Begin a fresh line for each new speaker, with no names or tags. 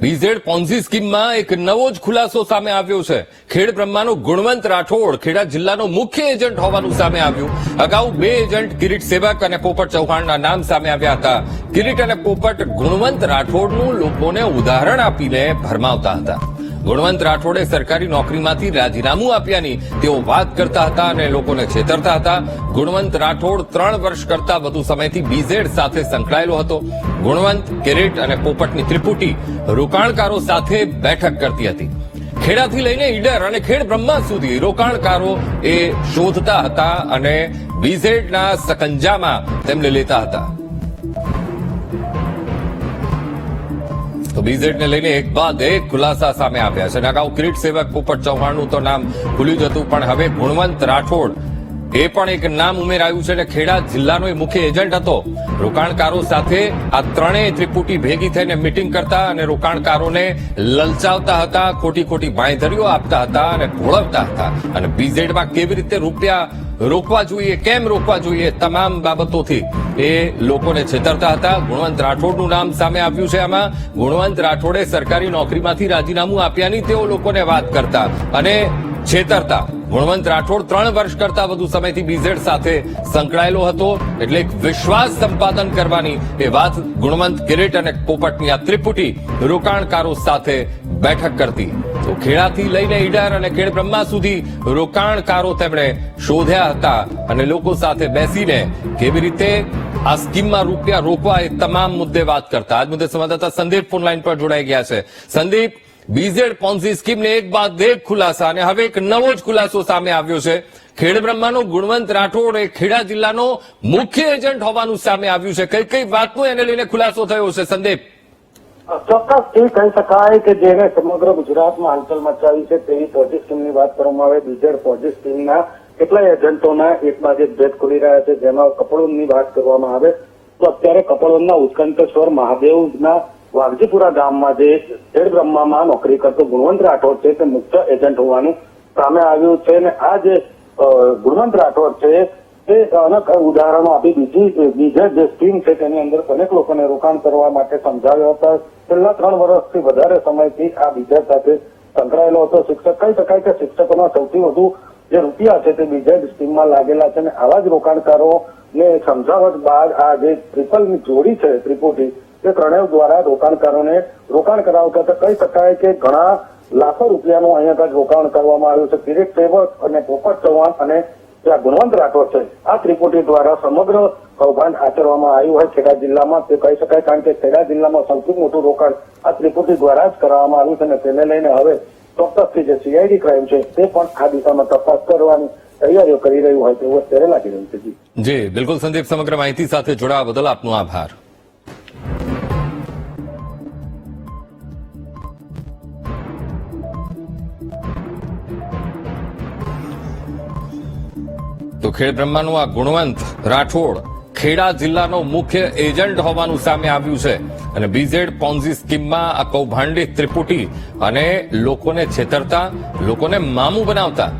BZ Ponzi સ્કીમમાં એક નવો જ ખુલાસો સામે આવ્યો છે. ખેડ બ્રહ્માનો ગુણવંત રાઠોડ ખેડા જિલ્લાનો મુખ્ય એજન્ટ હોવાનું સામે આવ્યું. અગાઉ બે એજન્ટ કિરીટ સેવક અને પોપટ ચૌહાણના નામ સામે આવ્યા હતા. કિરીટ અને પોપટ ગુણવંત રાઠોડનું લોકોને ઉદાહરણ આપીને ભરમાવતા હતા. ગુણવંત રાઠોડે સરકારી નોકરીમાંથી રાજીનામું આપ્યાની તેઓ વાત કરતા હતા અને લોકોને છેતરતા હતા. ગુણવંત રાઠોડ ત્રણ વર્ષ કરતા વધુ સમયથી બીઝેડ સાથે સંકળાયેલો હતો. ગુણવંત, કિરીટ અને પોપટની ત્રિપુટી રોકાણકારો સાથે બેઠક કરતી હતી. ખેડાથી લઈને ઈડર અને ખેડ બ્રહ્મા સુધી રોકાણકારો એ શોધતા હતા અને બીઝેડના સકંજામાં તેમને લેતા હતા. બીઝેડને લઈને એક બાદ એક ખુલાસા સામે આવ્યા છે. અને અગાઉ કિરીટ સેવક પોપટ ચૌહાણનું તો નામ ખુલ્યું જ હતું, પણ હવે ગુણવંત રાઠોડ એ પણ એક નામ ઉમેરાયું છે અને ખેડા જિલ્લાનો મુખ્ય એજન્ટ હતો. રોકાણકારો સાથે આ ત્રણેય ત્રિપુટી ભેગી થઈને મિટિંગ કરતા અને રોકાણકારોને લલચાવતા હતા ખોટી ખોટી બાંયધરીઓ આપતા હતા અને ભોળવતા હતા. અને બીઝેડમાં કેવી રીતે રૂપિયા રોકવા જોઈએ, કેમ રોકવા જોઈએ, તમામ બાબતોથી. એ લોકોને છેતરતા હતા. ગુણવંત રાઠોડનું નામ સામે આવ્યું છે આમાં. ગુણવંત રાઠોડે સરકારી નોકરીમાંથી રાજીનામું આપ્યાની તેઓ લોકોને વાત કરતા અને છેતરતા. ગુણવંત રાઠોડ ત્રણ વર્ષ કરતા વધુ સમયથી બીઝેડ સાથે સંકળાયેલો હતો. એટલે એક વિશ્વાસ સંપાદન કરવાની એ વાત ગુણવંત કિરીટ અને પોપટની આ ત્રિપુટી રોકાણકારો સાથે બેઠક કરતી. તો ખેડાથી લઈને ઈડર અને ખેડ બ્રહ્મા સુધી રોકાણકારો તેમણે શોધ્યા હતા અને લોકો સાથે બેસીને કેવી રીતે આ સ્કીમમાં રૂપિયા રોકવા એ તમામ મુદ્દે વાત કરતા. આજ મુદ્દે સંવાદદાતા સંદીપ ફોન લાઈન પર જોડાઈ ગયા છે. સંદીપ બીઝેડ પોન્સી સ્કીમને એક બાદ એક ખુલાસા અને હવે એક નવો જ ખુલાસો સામે આવ્યો છે. ખેડ બ્રહ્માનો ગુણવંત રાઠોડ એ ખેડા જિલ્લાનો મુખ્ય એજન્ટ હોવાનું સામે આવ્યું છે. કઈ કઈ વાતનો એને લઈને ખુલાસો થયો છે? સંદીપ.
ચોક્કસથી કહી શકાય કે જેને સમગ્ર ગુજરાતમાં હલચલ મચાવી છે તેવી પોઝી ટીમની વાત કરવામાં આવે, બીજર પોઝી ટીમના કેટલાય એજન્ટોના એક બાદ એક ભેદ ખુલી રહ્યા છે, જેમાં કપડોની વાત કરવામાં આવે, તો અત્યારે કપડવનના ઉત્કંઠેશ્વર મહાદેવના વાઘજીપુરા ગામમાં જે ખેડ બ્રહ્મામાં નોકરી કરતો ગુણવંત રાઠોડ છે, તે મુખ્ય એજન્ટ હોવાનું સામે આવ્યું છે અને આ જે ગુણવંત રાઠોડ છે, તે અનેક ઉદાહરણો આપી, બીજી, બીજા જે સ્કીમ છે, તેની અંદર અનેક લોકોને રોકાણ કરવા માટે સમજાવ્યા હતા. છેલ્લા ત્રણ વર્ષથી વધારે સમયથી આ બીજા સાથે સંકળાયેલો હતો. શિક્ષક કહી શકાય કે શિક્ષકોના સૌથી વધુ જે રૂપિયા છે તે બીજા સ્કીમમાં લાગેલા છે અને આવા જ રોકાણકારોને સમજાવટ બાદ આ જે ટ્રિપલની જોડી છે, ત્રિપુટી, તે ત્રણેય દ્વારા રોકાણકારોને રોકાણ કરાવતા હતા. કહી શકાય કે ઘણા લાખો રૂપિયાનું અહીંયા રોકાણ કરવામાં આવ્યું છે. કિરીટ સેવક અને પોપટ ચૌહાણ અને જે આ ગુણવંત રાઠોડ છે. આ ત્રિપુટી દ્વારા સમગ્ર કૌભાંડ આચરવામાં આવ્યું હોય ખેડા જિલ્લામાં તે કહી શકાય કારણ કે ખેડા જિલ્લામાં સૌથી મોટું રોકાણ આ ત્રિપુટી દ્વારા જ કરવામાં આવ્યું છે અને તેને લઈને હવે ચોક્કસથી જે સીઆઈડી ક્રાઇમ છે તે પણ આ દિશામાં તપાસ કરવાની તૈયારીઓ કરી રહ્યું હોય તેવું અત્યારે લાગી રહ્યું છે. જી,
બિલકુલ સંદીપ, સમગ્ર માહિતી સાથે જોડાવા બદલ આપનો આભાર. ખેડ બ્રહ્માનું આ ગુણવંત રાઠોડ ખેડા જિલ્લાનો મુખ્ય એજન્ટ હોવાનું સામે આવ્યું છે. અને બીઝેડ પોન્ઝી સ્કીમમાં આ કૌભાંડી ત્રિપુટી અને લોકોને છેતરતા, લોકોને મામું બનાવતા